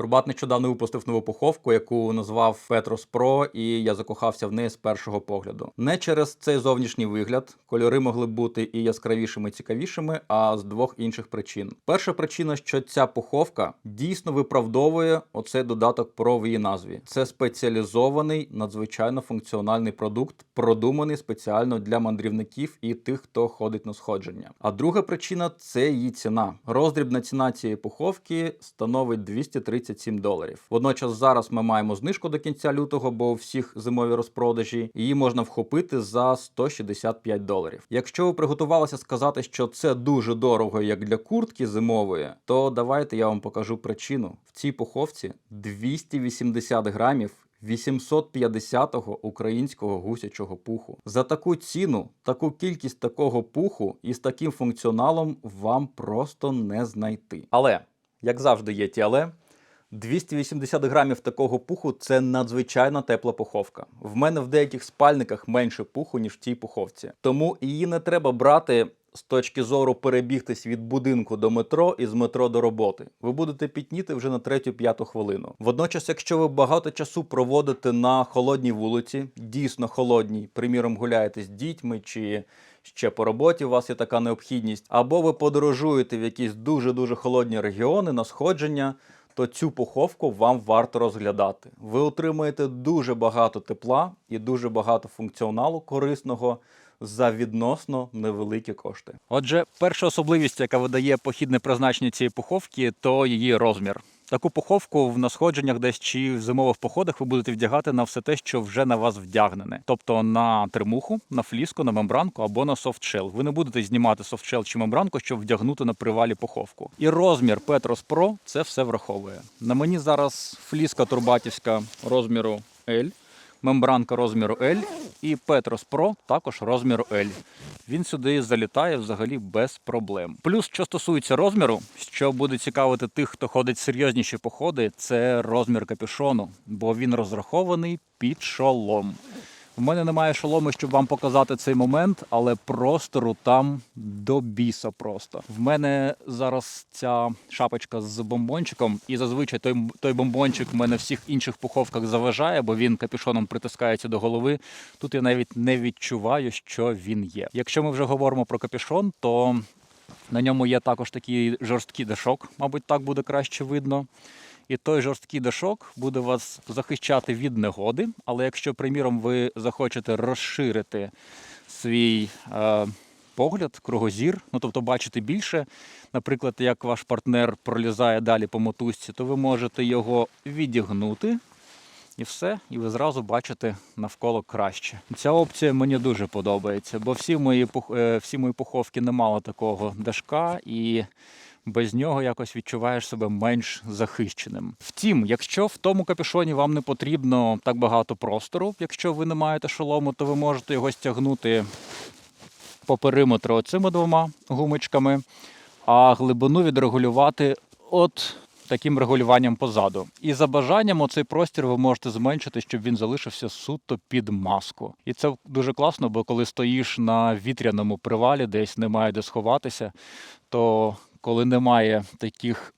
Турбат нещодавно випустив нову пуховку, яку назвав Petros Pro, і я закохався в неї з першого погляду. Не через цей зовнішній вигляд, кольори могли бути і яскравішими, і цікавішими, а з двох інших причин. Перша причина, що ця пуховка дійсно виправдовує оцей додаток Pro в її назві. Це спеціалізований, надзвичайно функціональний продукт, продуманий спеціально для мандрівників і тих, хто ходить на сходження. А друга причина це її ціна. Роздрібна ціна цієї пуховки становить 237 доларів. Водночас зараз ми маємо знижку до кінця лютого, бо у всіх зимові розпродажі її можна вхопити за 165 доларів. Якщо ви приготувалися сказати, що це дуже дорого, як для куртки зимової, то давайте я вам покажу причину. В цій пуховці 280 грамів 850-го українського гусячого пуху. За таку ціну, таку кількість такого пуху і з таким функціоналом вам просто не знайти. Але, як завжди, є ті але. 280 грамів такого пуху це надзвичайно тепла пуховка. В мене в деяких спальниках менше пуху, ніж в цій пуховці. Тому її не треба брати з точки зору перебігтись від будинку до метро і з метро до роботи. Ви будете пітніти вже на третю-п'яту хвилину. Водночас, якщо ви багато часу проводите на холодній вулиці, дійсно холодній, приміром, гуляєте з дітьми чи ще по роботі у вас є така необхідність, або ви подорожуєте в якісь дуже дуже холодні регіони на сходження. То цю пуховку вам варто розглядати. Ви отримаєте дуже багато тепла і дуже багато функціоналу корисного за відносно невеликі кошти. Отже, перша особливість, яка видає похідне призначення цієї пуховки, то її розмір. Таку пуховку в насходженнях десь чи в зимових походах ви будете вдягати на все те, що вже на вас вдягнене. Тобто на термуху, на фліску, на мембранку або на софтшел. Ви не будете знімати софтшел чи мембранку, щоб вдягнути на привалі пуховку. І розмір Petros Pro це все враховує. На мені зараз фліска турбатівська розміру L мембранка розміру L і Petros Pro також розміру L. Він сюди залітає взагалі без проблем. Плюс, що стосується розміру, що буде цікавити тих, хто ходить серйозніші походи, це розмір капюшону, бо він розрахований під шолом. У мене немає шолому, щоб вам показати цей момент, але простору там до біса просто. В мене зараз ця шапочка з бомбончиком, і зазвичай той, той бомбончик в мене всіх інших пуховках заважає, бо він капюшоном притискається до голови. Тут я навіть не відчуваю, що він є. Якщо ми вже говоримо про капюшон, то на ньому є також такий жорсткий дашок, мабуть, так буде краще видно. І той жорсткий дашок буде вас захищати від негоди. Але якщо, приміром, ви захочете розширити свій е, погляд, кругозір, ну тобто бачити більше, наприклад, як ваш партнер пролізає далі по мотузці, то ви можете його відігнути. І все, і ви зразу бачите навколо краще. Ця опція мені дуже подобається, бо всі мої е, всі мої пуховки не мали такого дашка, і без нього якось відчуваєш себе менш захищеним. Втім, якщо в тому капюшоні вам не потрібно так багато простору, якщо ви не маєте шолому, то ви можете його стягнути по периметру оцими двома гумочками, а глибину відрегулювати от таким регулюванням позаду. І за бажанням оцей простір ви можете зменшити, щоб він залишився суто під маску. І це дуже класно, бо коли стоїш на вітряному привалі, десь немає де сховатися, то коли немає таких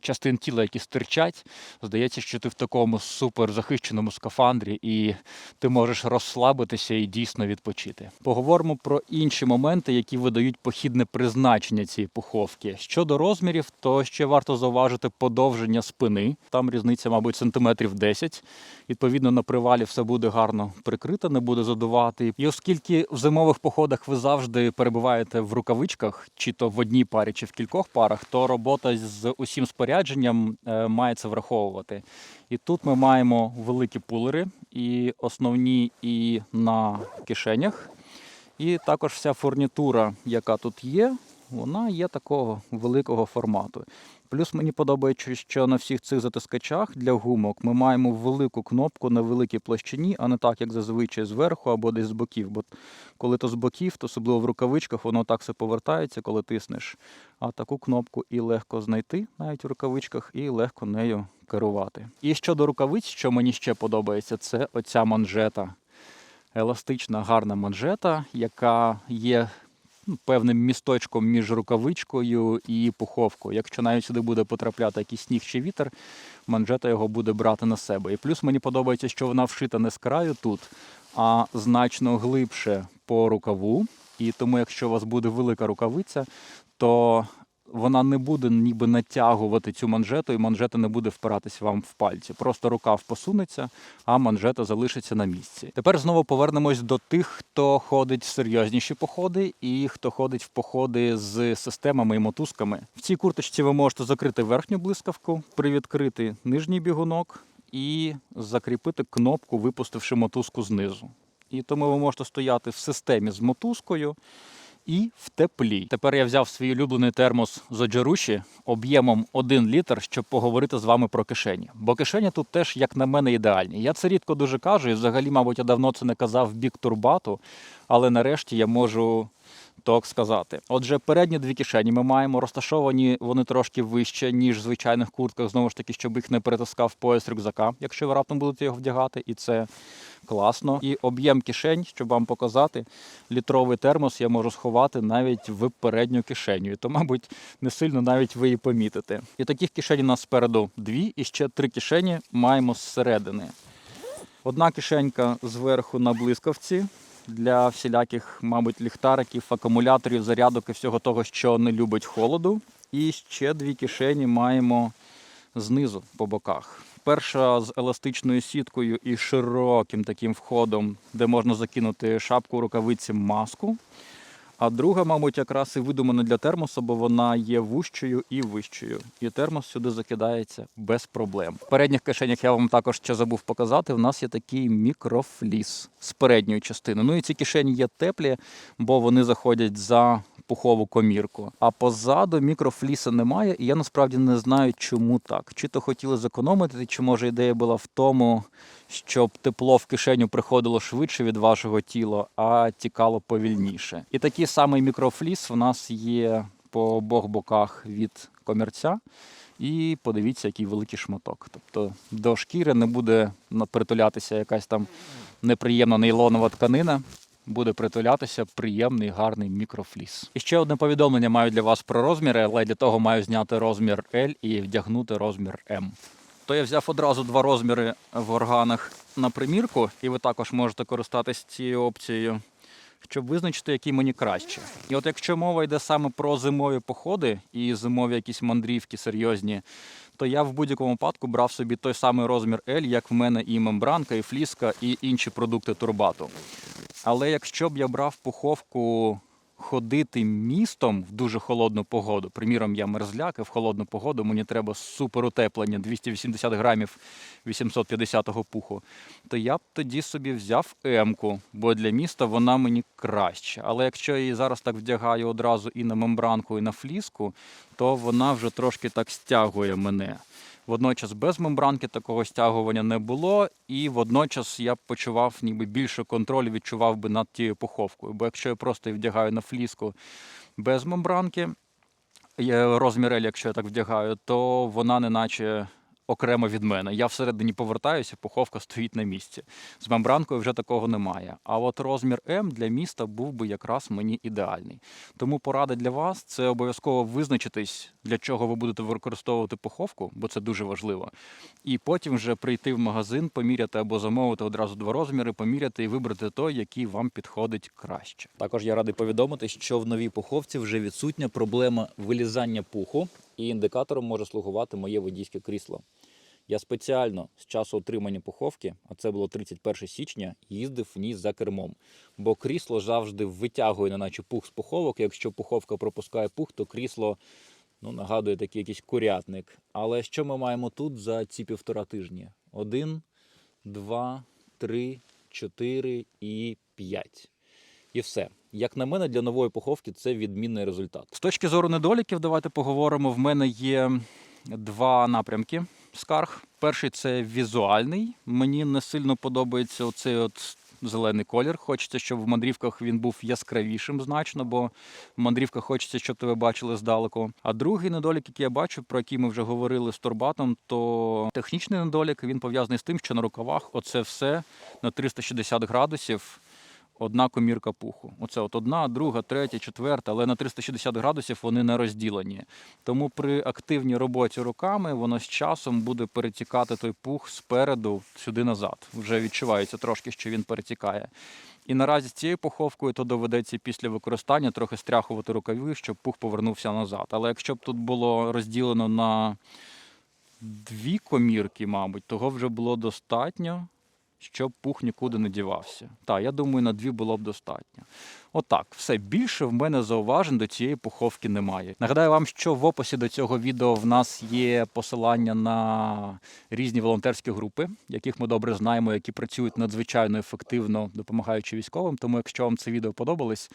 частин тіла, які стирчать, здається, що ти в такому супер захищеному скафандрі, і ти можеш розслабитися і дійсно відпочити. Поговоримо про інші моменти, які видають похідне призначення цієї пуховки. Щодо розмірів, то ще варто зауважити подовження спини. Там різниця, мабуть, сантиметрів 10. Відповідно, на привалі все буде гарно прикрито, не буде задувати. І оскільки в зимових походах ви завжди перебуваєте в рукавичках, чи то в одній парі, чи в кількох парах, то робота з усім спорядженням е, має це враховувати. І тут ми маємо великі пулери, і основні, і на кишенях. І також вся фурнітура, яка тут є, вона є такого великого формату. Плюс мені подобається, що на всіх цих затискачах для гумок ми маємо велику кнопку на великій площині, а не так, як зазвичай зверху або десь з боків. Бо коли то з боків, то особливо в рукавичках, воно так все повертається, коли тиснеш. А таку кнопку і легко знайти навіть в рукавичках, і легко нею керувати. І щодо рукавиць, що мені ще подобається, це оця манжета еластична гарна манжета, яка є певним місточком між рукавичкою і пуховкою. Якщо навіть сюди буде потрапляти якийсь сніг чи вітер, манжета його буде брати на себе. І плюс мені подобається, що вона вшита не з краю тут, а значно глибше по рукаву. І тому, якщо у вас буде велика рукавиця, то вона не буде ніби натягувати цю манжету, і манжета не буде впиратись вам в пальці. Просто рукав посунеться, а манжета залишиться на місці. Тепер знову повернемось до тих, хто ходить в серйозніші походи, і хто ходить в походи з системами і мотузками. В цій курточці ви можете закрити верхню блискавку, привідкрити нижній бігунок і закріпити кнопку, випустивши мотузку знизу. І тому ви можете стояти в системі з мотузкою і в теплі. Тепер я взяв свій улюблений термос з Оджаруші об'ємом 1 літр, щоб поговорити з вами про кишені. Бо кишені тут теж, як на мене, ідеальні. Я це рідко дуже кажу, і взагалі, мабуть, я давно це не казав в бік турбату, але нарешті я можу. Так сказати. Отже, передні дві кишені ми маємо розташовані вони трошки вище, ніж в звичайних куртках, знову ж таки, щоб їх не перетискав пояс рюкзака, якщо ви раптом будете його вдягати, і це класно. І об'єм кишень, щоб вам показати, літровий термос я можу сховати навіть в передню кишеню. І то, мабуть, не сильно навіть ви і помітите. І таких кишень у нас спереду дві, і ще три кишені маємо зсередини. Одна кишенька зверху на блискавці для всіляких, мабуть, ліхтариків, акумуляторів, зарядок і всього того, що не любить холоду. І ще дві кишені маємо знизу по боках. Перша з еластичною сіткою і широким таким входом, де можна закинути шапку, рукавиці, маску. А друга, мабуть, якраз і видумана для термосу, бо вона є вущою і вищою. І термос сюди закидається без проблем. В передніх кишенях я вам також ще забув показати. У нас є такий мікрофліс з передньої частини. Ну і ці кишені є теплі, бо вони заходять за пухову комірку. А позаду мікрофліса немає, і я насправді не знаю, чому так. Чи то хотіли зекономити, чи може ідея була в тому, щоб тепло в кишеню приходило швидше від вашого тіла, а тікало повільніше. І такий самий мікрофліс в нас є по обох боках від комірця. І подивіться, який великий шматок. Тобто до шкіри не буде притулятися якась там неприємна нейлонова тканина. Буде притулятися приємний гарний мікрофліс. І ще одне повідомлення маю для вас про розміри, але для того маю зняти розмір L і вдягнути розмір M. То я взяв одразу два розміри в органах на примірку, і ви також можете користатися цією опцією, щоб визначити, який мені краще. І от якщо мова йде саме про зимові походи і зимові якісь мандрівки серйозні, то я в будь-якому випадку брав собі той самий розмір L, як в мене і мембранка, і фліска, і інші продукти турбату. Але якщо б я брав пуховку ходити містом в дуже холодну погоду, приміром, я мерзляк, і в холодну погоду мені треба супер утеплення 280 грамів 850-го пуху, то я б тоді собі взяв М-ку, бо для міста вона мені краще. Але якщо я її зараз так вдягаю одразу і на мембранку, і на фліску, то вона вже трошки так стягує мене. Водночас без мембранки такого стягування не було, і водночас я б почував ніби більше контролю відчував би над тією пуховкою. Бо якщо я просто вдягаю на фліску без мембранки, розмірель, розмір L, якщо я так вдягаю, то вона неначе окремо від мене. Я всередині повертаюся, пуховка стоїть на місці. З мембранкою вже такого немає. А от розмір М для міста був би якраз мені ідеальний. Тому порада для вас це обов'язково визначитись, для чого ви будете використовувати пуховку, бо це дуже важливо. І потім вже прийти в магазин, поміряти або замовити одразу два розміри, поміряти і вибрати той, який вам підходить краще. Також я радий повідомити, що в новій пуховці вже відсутня проблема вилізання пуху, і індикатором може слугувати моє водійське крісло. Я спеціально з часу отримання пуховки, а це було 31 січня, їздив в ній за кермом. Бо крісло завжди витягує, неначе пух з пуховок. Якщо пуховка пропускає пух, то крісло ну, нагадує такий якийсь курятник. Але що ми маємо тут за ці півтора тижні? Один, два, три, чотири і п'ять. І все. Як на мене, для нової пуховки це відмінний результат. З точки зору недоліків, давайте поговоримо. В мене є два напрямки скарг. Перший це візуальний. Мені не сильно подобається оцей от зелений колір. Хочеться, щоб в мандрівках він був яскравішим значно, бо в мандрівках хочеться, щоб тебе бачили здалеку. А другий недолік, який я бачу, про який ми вже говорили з Турбатом, то технічний недолік він пов'язаний з тим, що на рукавах оце все на 360 градусів одна комірка пуху. Оце от одна, друга, третя, четверта, але на 360 градусів вони не розділені. Тому при активній роботі руками воно з часом буде перетікати той пух спереду сюди назад. Вже відчувається трошки, що він перетікає. І наразі з цією пуховкою то доведеться після використання трохи стряхувати рукави, щоб пух повернувся назад. Але якщо б тут було розділено на дві комірки, мабуть, того вже було достатньо, щоб пух нікуди не дівався. Так, я думаю, на дві було б достатньо. Отак, все більше в мене зауважень до цієї пуховки немає. Нагадаю вам, що в описі до цього відео в нас є посилання на різні волонтерські групи, яких ми добре знаємо, які працюють надзвичайно ефективно, допомагаючи військовим. Тому, якщо вам це відео подобалось,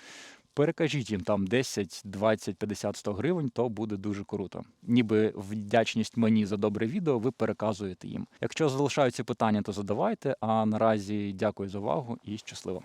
перекажіть їм там 10, 20, 50, 100 гривень, то буде дуже круто. Ніби вдячність мені за добре відео, ви переказуєте їм. Якщо залишаються питання, то задавайте. А наразі дякую за увагу і щасливо.